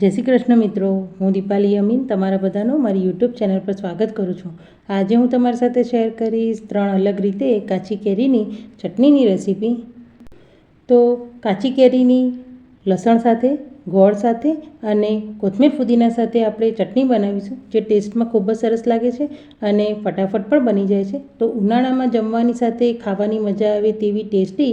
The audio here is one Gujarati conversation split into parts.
જય શ્રી કૃષ્ણ મિત્રો, હું દીપાલી અમીન, તમારા બધાનું મારી યુટ્યુબ ચેનલ પર સ્વાગત કરું છું. આજે હું તમારી સાથે શેર કરીશ ત્રણ અલગ રીતે કાચી કેરીની ચટણીની રેસીપી. તો કાચી કેરીની લસણ સાથે, ગોળ સાથે અને કોથમીર ફુદીના સાથે આપણે ચટણી બનાવીશું, જે ટેસ્ટમાં ખૂબ જ સરસ લાગે છે અને ફટાફટ પણ બની જાય છે. તો ઉનાળામાં જમવાની સાથે ખાવાની મજા આવે તેવી ટેસ્ટી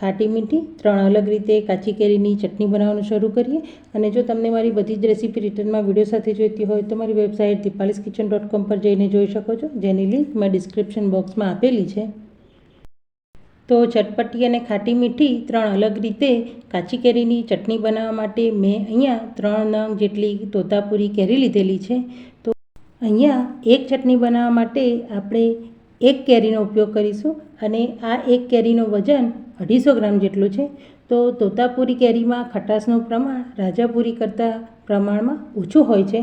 ખાટી મીઠી, ત્રણ અલગ રીતે કાચી કેરીની ચટણી બનાવવાનું શરૂ કરીએ. અને જો તમને મારી બધી જ રેસીપી રિટર્નમાં વીડિયો સાથે જોઈતી હોય તો મારી વેબસાઇટ દીપાલીસ કિચન ડોટ કોમ પર જઈને જોઈ શકો છો, જેની લિંક મેં ડિસ્ક્રિપ્શન બોક્સમાં આપેલી છે. તો ચટપટી અને ખાટી મીઠી ત્રણ અલગ રીતે કાચી કેરીની ચટણી બનાવવા માટે મેં અહીંયા ત્રણ નંગ જેટલી તોતાપુરી કેરી લીધેલી છે. તો અહીંયા એક ચટણી બનાવવા માટે આપણે એક કેરીનો ઉપયોગ કરીશું અને આ એક કેરીનો વજન અઢીસો ગ્રામ જેટલું છે. તો તોતાપુરી કેરીમાં ખટાશનું પ્રમાણ રાજાપુરી કરતાં પ્રમાણમાં ઓછું હોય છે.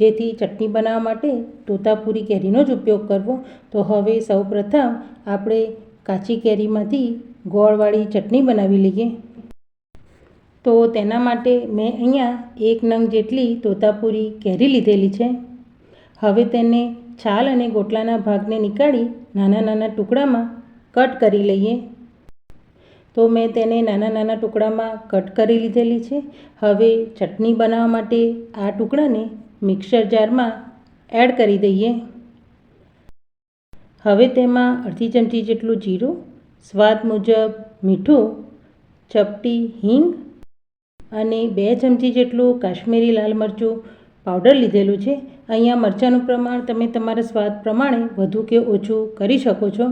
જેથી ચટણી બનાવવા માટે તોતાપુરી કેરીનો જ ઉપયોગ કરવો. તો હવે સૌપ્રથમ આપણે કાચી કેરીમાંથી ગોળવાળી ચટણી બનાવી લઈએ. તો તેના માટે મેં અહીંયા એક નંગ જેટલી તોતાપુરી કેરી લીધેલી છે. હવે તેને છાલ અને ગોટલાના ભાગને નીકાળી નાના નાના ટુકડામાં કટ કરી લઈએ. તો મેં તેને નાના નાના ટુકડામાં કટ કરી લીધેલી છે. હવે ચટણી બનાવવા માટે આ ટુકડાને મિક્સર જારમાં એડ કરી દઈએ. હવે તેમાં અડધી ચમચી જેટલું જીરું, સ્વાદ મુજબ મીઠું, ચપટી હિંગ અને બે ચમચી જેટલું કાશ્મીરી લાલ મરચું પાવડર લીધેલું છે. અહીંયા મરચાંનું પ્રમાણ તમે તમારા સ્વાદ પ્રમાણે વધુ કે ઓછું કરી શકો છો.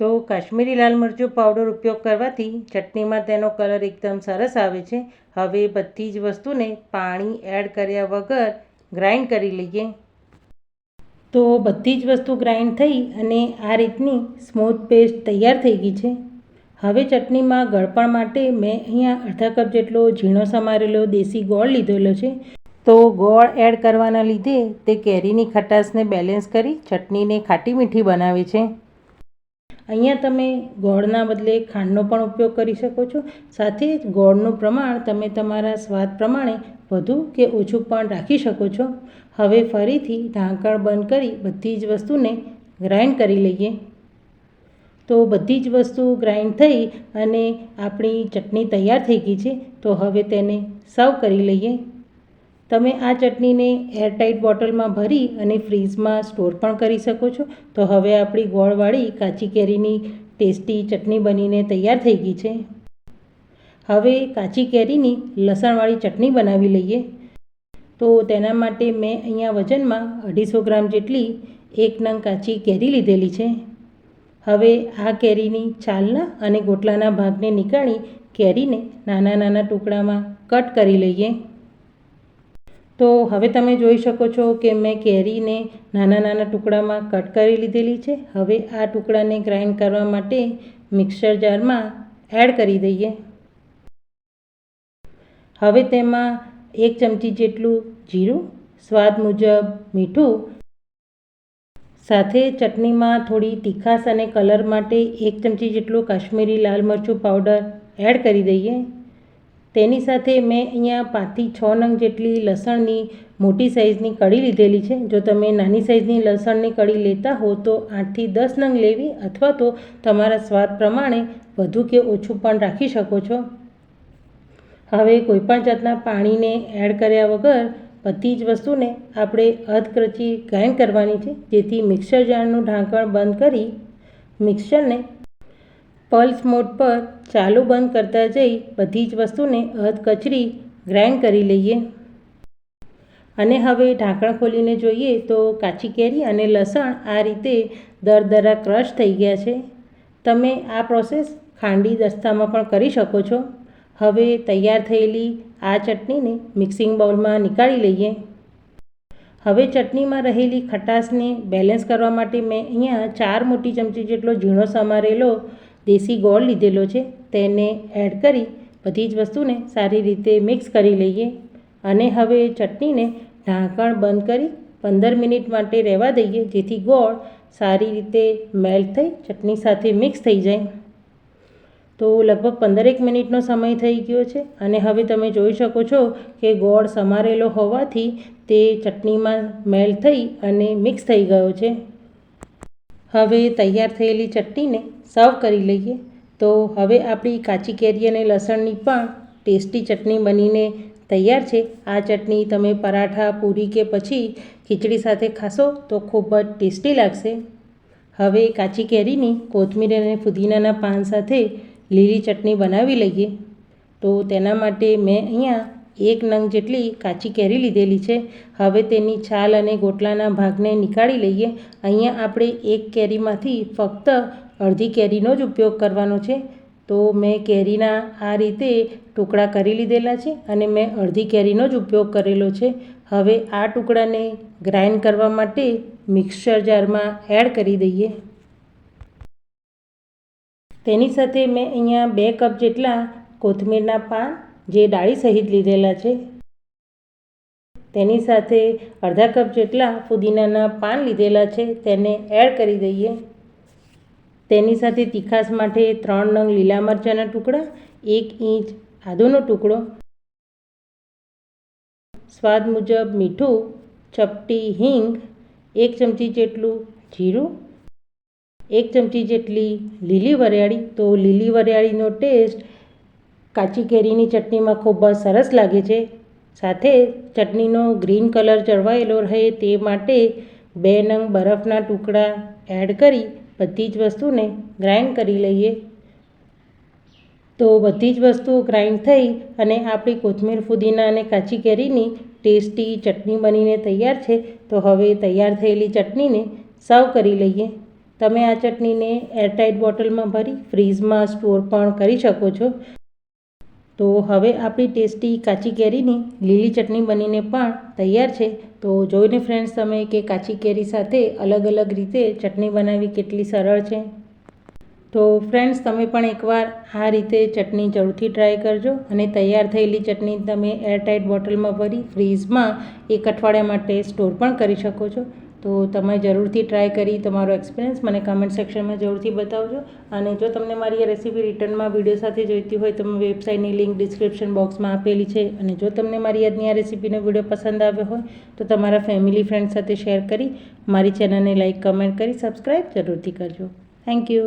તો કાશ્મીરી લાલ મરચું પાવડર ઉપયોગ કરવાથી ચટણીમાં તેનો કલર એકદમ સરસ આવે છે. હવે બધી જ વસ્તુને પાણી એડ કર્યા વગર ગ્રાઇન્ડ કરી લઈએ. તો બધી જ વસ્તુ ગ્રાઇન્ડ થઈ અને આ રીતની સ્મૂથ પેસ્ટ તૈયાર થઈ ગઈ છે. હવે ચટણીમાં ગળપણ માટે મેં અહીંયા અડધા કપ જેટલો ઝીણો સમારેલો દેશી ગોળ લીધેલો છે. તો ગોળ એડ કરવાના લીધે તે કેરીની ખટાશને બેલેન્સ કરી ચટણીને ખાટી મીઠી બનાવે છે. અહીંયા તમે ગોળના બદલે ખાંડનો પણ ઉપયોગ કરી શકો છો. સાથે જ ગોળનું પ્રમાણ તમે તમારા સ્વાદ પ્રમાણે વધુ કે ઓછું પણ રાખી શકો છો. હવે ફરીથી ઢાંકણ બંધ કરી બધી જ વસ્તુને ગ્રાઇન્ડ કરી લઈએ. તો બધી જ વસ્તુ ગ્રાઇન્ડ થઈ અને આપણી ચટણી તૈયાર થઈ ગઈ છે. તો હવે તેને સર્વ કરી લઈએ. તમે આ ચટણીને એરટાઇટ બોટલમાં ભરી અને ફ્રીઝમાં સ્ટોર પણ કરી શકો છો. તો હવે આપણી ગોળવાળી કાચી કેરીની ટેસ્ટી ચટણી બનીને તૈયાર થઈ ગઈ છે. હવે કાચી કેરીની લસણવાળી ચટણી બનાવી લઈએ. તો તેના માટે મેં અહીંયા વજનમાં અઢીસો ગ્રામ જેટલી એક નંગ કાચી કેરી લીધેલી છે. હવે આ કેરીની છાલના અને ગોટલાના ભાગને નીકાળી કેરીને નાના નાના ટુકડામાં કટ કરી લઈએ. તો હવે તમે જોઈ શકો છો કે મેં કેરીને નાના નાના ટુકડામાં કટ કરી લીધેલી છે. હવે આ ટુકડાને ગ્રાઇન્ડ કરવા માટે મિક્સર જારમાં એડ કરી દઈએ. હવે તેમાં એક ચમચી જેટલું જીરું, સ્વાદ મુજબ મીઠું, સાથે ચટણીમાં થોડી તીખાશ અને કલર માટે એક ચમચી જેટલું કાશ્મીરી લાલ મરચું પાવડર એડ કરી દઈએ. તેની સાથે મેં અહીંયા પાંચથી છ નંગ જેટલી લસણની મોટી સાઇઝની કળી લીધેલી છે. જો તમે નાની સાઇઝની લસણની કળી લેતા હો તો આઠથી દસ નંગ લેવી અથવા તો તમારા સ્વાદ પ્રમાણે વધુ કે ઓછું પણ રાખી શકો છો. હવે કોઈપણ જાતના પાણીને એડ કર્યા વગર બધી જ વસ્તુને આપણે અધક્રચી ગ્રાઇન્ડ કરવાની છે. જેથી મિક્સર જારનું ઢાંકણ બંધ કરી મિક્સરને પલ્સ મોડ પર ચાલુ બંધ કરતા જઈ બધી જ વસ્તુને અધકચરી ગ્રાઇન્ડ કરી લઈએ. અને હવે ઢાંકણ ખોલીને જોઈએ તો કાચી કેરી અને લસણ આ રીતે દરદરા ક્રશ થઈ ગયા છે. તમે આ પ્રોસેસ ખાંડી દસ્તામાં પણ કરી શકો છો. હવે તૈયાર થયેલી આ ચટણીને મિક્સિંગ બાઉલમાં નીકાળી લઈએ. હવે ચટણીમાં રહેલી ખટાશને બેલેન્સ કરવા માટે મેં અહીંયા ચાર મોટી ચમચી જેટલો ઝીણો સમારેલો દેશી ગોળ લીધેલો છે, તેને એડ કરી બધી જ વસ્તુને સારી રીતે મિક્સ કરી લઈએ. અને હવે ચટણીને ઢાંકણ બંધ કરી પંદર મિનિટ માટે રહેવા દઈએ, જેથી ગોળ સારી રીતે મેલ્ટ થઈ ચટણી સાથે મિક્સ થઈ જાય. તો લગભગ પંદરેક મિનિટનો સમય થઈ ગયો છે અને હવે તમે જોઈ શકો છો કે ગોળ સમારેલો હોવાથી તે ચટણીમાં મેલ્ટ થઈ અને મિક્સ થઈ ગયો છે. હવે તૈયાર થયેલી ચટણીને સર્વ કરી લઈએ. તો હવે આપણી કાચી કેરી અને લસણની પણ ટેસ્ટી ચટણી બનીને તૈયાર છે. આ ચટણી તમે પરાઠા, પૂરી કે પછી ખીચડી સાથે ખાશો તો ખૂબ જ ટેસ્ટી લાગશે. હવે કાચી કેરીની કોથમીર અને ફુદીનાના પાન સાથે લીલી ચટણી બનાવી લઈએ. તો તેના માટે મેં અહીંયા એક નંગ જેટલી કાચી કેરી લીધેલી છે. હવે તેની છાલ અને ગોટલાના ભાગને નીકાળી લઈએ. અહીંયા આપણે એક કેરીમાંથી ફક્ત અડધી કેરીનો જ ઉપયોગ કરવાનો છે. તો મેં કેરીના આ રીતે ટુકડા કરી લીધેલા છે અને મેં અડધી કેરીનો જ ઉપયોગ કરેલો છે. હવે આ ટુકડાને ગ્રાઇન્ડ કરવા માટે મિક્સર જારમાં એડ કરી દઈએ. તેની સાથે મેં અહીંયા બે કપ જેટલા કોથમીરના પાન જે ડાળી સહિત લીધેલા છે. તેની સાથે અડધા કપ જેટલા ફુદીનાના પાન લીધેલા છે. તેને એડ કરી દઈએ. તેની સાથે તીખાસ માટે ત્રણ નંગ લીલા મરચાંના ટુકડા, એક ઇંચ આદુનો ટુકડો. સ્વાદ મુજબ મીઠું, ચપટી હિંગ, એક ચમચી જેટલું જીરું, એક ચમચી જેટલી લીલી વરિયાળી. તો લીલી વરિયાળીનો ટેસ્ટ કાચી કેરીની ચટણીમાં ખૂબ જ સરસ લાગે છે. સાથે ચટણીનો ગ્રીન કલર ચડવાયેલો રહે તે માટે બે નંગ બરફના ટુકડા એડ કરી બધી જ વસ્તુને ગ્રાઇન્ડ કરી લઈએ. તો બધી જ વસ્તુ ગ્રાઇન્ડ થઈ અને આપણી કોથમીર ફુદીના અને કાચી કેરીની ટેસ્ટી ચટણી બનીને તૈયાર છે, તો હવે તૈયાર થયેલી ચટણીને સર્વ કરી લઈએ. તમે આ ચટણીને એરટાઇટ બોટલમાં ભરી ફ્રીઝમાં સ્ટોર પણ કરી શકો છો. તો હવે આપણી ટેસ્ટી કાચી કેરીની લીલી ચટણી બનીને પણ તૈયાર છે. તો જોઈને ફ્રેન્ડ્સ તમે કે કાચી કેરી સાથે અલગ અલગ રીતે ચટણી બનાવવી કેટલી સરળ છે? તો ફ્રેન્ડ્સ તમે પણ એકવાર આ રીતે ચટણી જરૂરથી ટ્રાય કરજો અને તૈયાર થયેલી ચટણી તમે એરટાઇટ બોટલમાં ભરી ફ્રીઝમાં એક અઠવાડિયા માટે સ્ટોર પણ કરી શકો છો. તો તમે જરૂરથી ટ્રાય કરી તમારો એક્સપિરિયન્સ મને કમેન્ટ સેક્શનમાં જરૂરથી બતાવજો. અને જો તમને મારી આ રેસીપી રિટર્નમાં વીડિયો સાથે જોઈતી હોય તો વેબસાઇટની લિંક ડિસ્ક્રિપ્શન બોક્સમાં આપેલી છે. અને જો તમને મારી આજની આ રેસીપીનો વીડિયો પસંદ આવ્યો હોય તો તમારા ફેમિલી ફ્રેન્ડ સાથે શેર કરી મારી ચેનલને લાઇક કમેન્ટ કરી સબસ્ક્રાઈબ જરૂરથી કરજો. Thank you